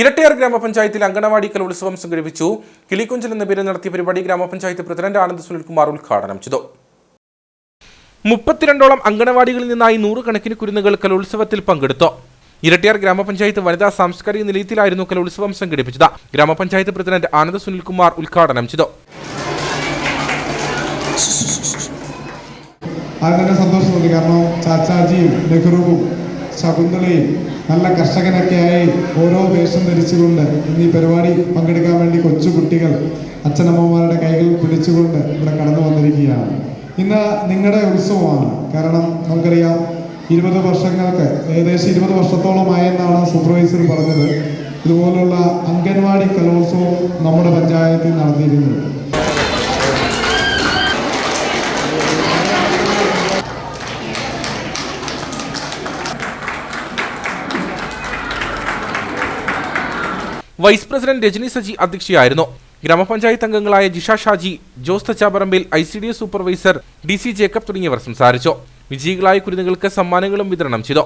ഇരട്ടിയാർ ഗ്രാമപഞ്ചായത്തിൽ അങ്കണവാടി കലോത്സവം സംഘടിപ്പിച്ചു. കിളിക്കുഞ്ചൽ എന്ന പേരിൽ നടത്തിയ പരിപാടി ഗ്രാമപഞ്ചായത്ത് പ്രസിഡന്റ് ആനന്ദ് സുനിൽകുമാർ ഉദ്ഘാടനം ചെയ്തു. മുപ്പത്തിരണ്ടോളം അങ്കണവാടികളിൽ നിന്നായി നൂറുകണക്കിന് കുരുന്നുകൾ കലോത്സവത്തിൽ പങ്കെടുത്തു. ഇരട്ടിയാർ ഗ്രാമപഞ്ചായത്ത് വനിതാ സാംസ്കാരിക നിലയത്തിലായിരുന്നു കലോത്സവം സംഘടിപ്പിച്ചത്. ഗ്രാമപഞ്ചായത്ത് പ്രസിഡന്റ് ആനന്ദ് സുനിൽകുമാർ ഉദ്ഘാടനം ചെയ്തു. അങ്ങനെ സന്തോഷമുണ്ട് കാരണം ചാച്ചാജിയും നെഹ്റുവും ശകുന്തളയും നല്ല കർഷകനൊക്കെയായി ഓരോ വേഷം ധരിച്ചുകൊണ്ട് ഇന്ന് ഈ പരിപാടി പങ്കെടുക്കാൻ വേണ്ടി കൊച്ചു കുട്ടികൾ അച്ഛനമ്മമാരുടെ കൈകൾ പിടിച്ചുകൊണ്ട് ഇവിടെ കടന്നു വന്നിരിക്കുകയാണ്. ഇന്ന് നിങ്ങളുടെ ഉത്സവമാണ്. കാരണം നമുക്കറിയാം ഇരുപത് വർഷങ്ങൾക്ക് ഏകദേശം ഇരുപത് വർഷത്തോളമായെന്നാണ് സൂപ്പർവൈസർ പറഞ്ഞത്. ഇതുപോലുള്ള അംഗൻവാടി കലോത്സവം നമ്മുടെ പഞ്ചായത്തിൽ നടത്തിയിരുന്നത് വൈസ് പ്രസിഡന്റ് രജനി സജി അധ്യക്ഷയായിരുന്നു. ഗ്രാമപഞ്ചായത്ത് അംഗങ്ങളായ Jisha Shaji Jose Thachaparambil I C D S supervisor D C Jacob തുടങ്ങിയവർ സംസാരിച്ചു. വിജയികളായ കുരുന്നുകൾക്ക് സമ്മാനങ്ങളും വിതരണം ചെയ്തു.